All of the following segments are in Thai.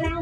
เรา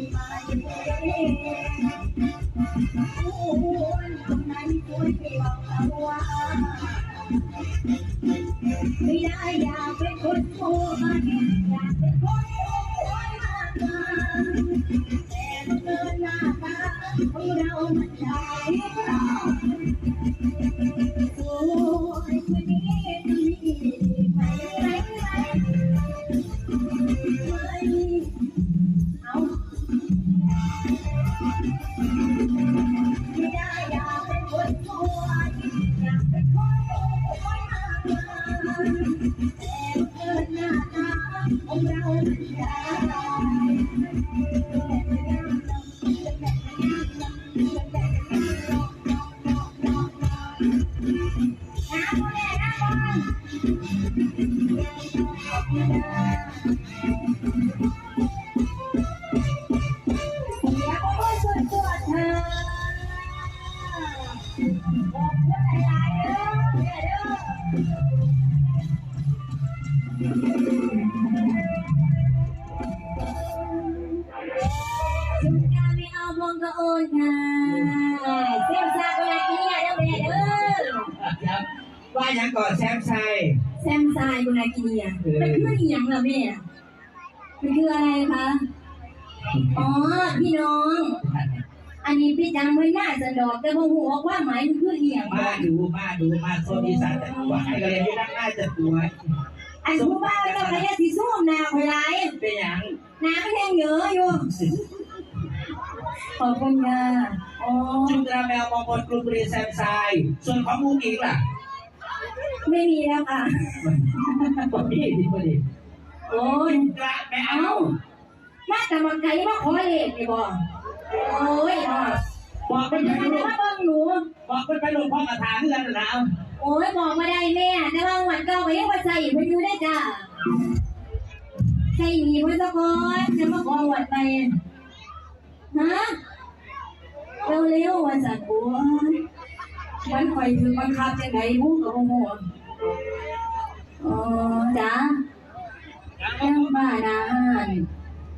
เราใจเราโอ้ Kami abang ke ona. Semsa ona ini ada banyak deh. ว่ายังก่อนแซมไซ แซมซายบุรากินีอะมันคืออีหยังล่ะแม่มันคืออะไรคะ อ๋อ พี่น้อง อันนี้พี่จังไม่น่าสะดอกแต่ว่าหัว่าความหมายมันคือเอียงมาดูมาดูมาโซนอีสานแต่ตัวไห้ก็เลยพี่ด้านหน้าจะตัวอันผู้ว่าแล้าพระยาสีส้มนาวอยไรเป็นยังน้ำมันยังเยอะอยู่ขอบคุณค่ะจุดราแมวมองบนกรุงรีแซมไซส่วนของมูอีกล่ะ ไม่มีแล้วค่ะบ่มีดีบ่ดีโอ้ยกระแมวมาแต่มาไกลมาขอเลขดีบ่ บอกเป็นไปหลว่พ่งหนู บอกเป็นไปลูกพ่อกระถางเงินนะเอาโอ้ยบอกมาได้แม่แต่ว่าวันเก่าไปยังว่าใส่ไปยูได้จ้าใส่หนีเพิ่ะก่นจะมาขอวัดไปฮะเร็วๆวันสัตว์หัวยมันคอยถือบังคับจังไดบุ้งกับโมโอ๋อจ้าแก้บ้านาน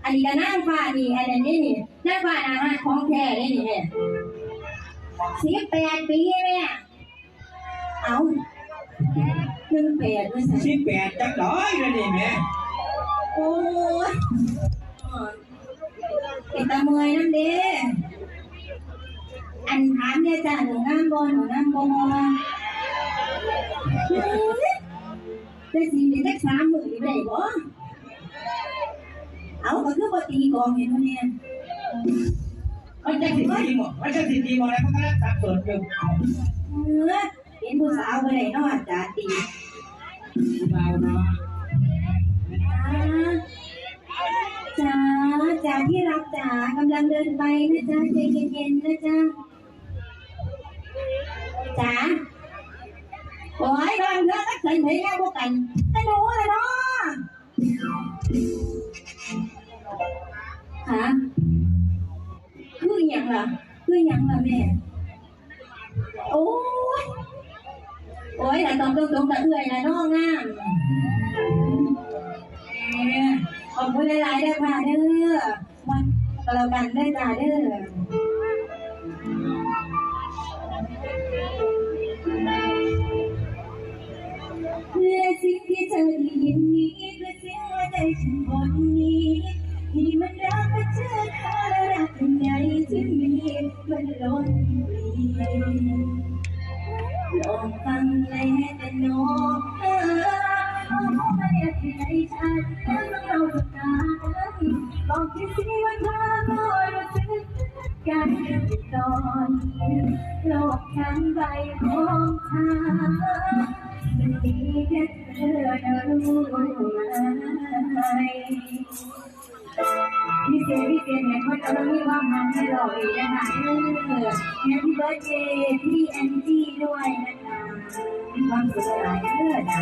อันนี้ก็นั่งฟ้านี่อันนี้นนี่ งฟ้านาหารของแท้นี่นี่เนี่ยสิบแปดปีแม่เอาหนึ่งแปดด้วยสิสิบแปดจักร้อยเลยนี่แม่โอ้ยเป็นตาเมอยน้ำเด้อันถามเนี่ยจ้าหนูงามบอหนูงามบอได้สิเป็นสักสามหมื่นได้บ่เอาก็คือปตีกองเห็นมั้เนี่ย ไมันจะสิทีหมดไมันจะสิทีหมดแล้วมันก็รักษาส่วนอยู่เออเห็นผู้สาวไปไหนนอนจ้าตีเราเนาะจ้าจ้าที่รักจ๋ากำลังเดินไปนะจ๊ะใจเย็นๆนะจ๊ะจ๋าโอ้ยนอนเยอะนักเกินไปแล้วพวกกันแต่หนูเลยเนาะฮะ ยังล่ะเพื่อยังล่ะแม่ โอ้ยโอ้ยแต่ตองตรงตรงๆกับเอื่อยนะน้องงามเอ้ยขอบคุณหลายๆเด้อค่ะเด้อวันก็แล้วกันได้จ้าเด้อ ลองฟังและแต่น้องเออเอาไมาเรียกใจฉันแล้วเราจะตายบอกที่สิว่าเธอก็รู้สึกกันตอนโลกทั้งใบของเธอจะมีแค่เธอจะรู้ไหมพี่ เจพี่เจเนี่ยเขาจะมีความมันให้เราอีกนะคะเออแฮปปี้เบิร์ดเดย์พี่แอนจี้ด้วยนะคะมีความสุขหลายเด้อนะ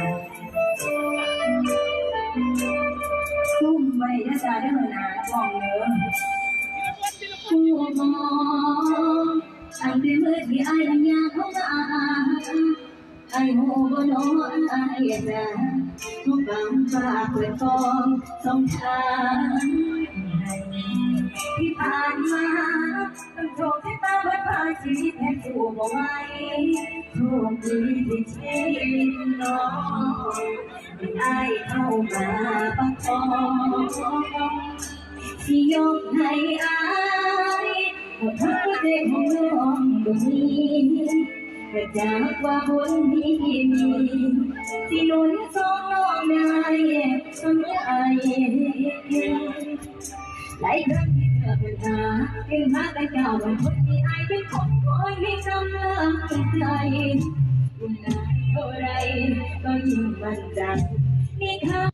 ทุ่มไว้นะจ๊ะเด้อนะมองเด้อผู้มองอันเป็นเมื่อที่อายยังอยาเขามาไอ้โหบโนไอ้จ้าทุกคำฝากเปิดฟองสองทาง ที่ผ่านมาต้องโชคชะตาวัดพาชีวิตแห่งสู่บ่ไหวโชคดีที่เชีวิตน้องไม่ได้เข้ามาประคองที่ยกให้อายหมดทั้งใจของน้องตรงนี้แต่จากว่าบุญที่มีที่นุ่นสองน้องได้เสมอไอหลายค รั้งที่เธอเป็นหายังหาแต่เจ้าเป็นคนที่อายเป็นคนคอยให้กำลังใจยิ่งนานเท่าไรก็ยิ่งมั่นใจในค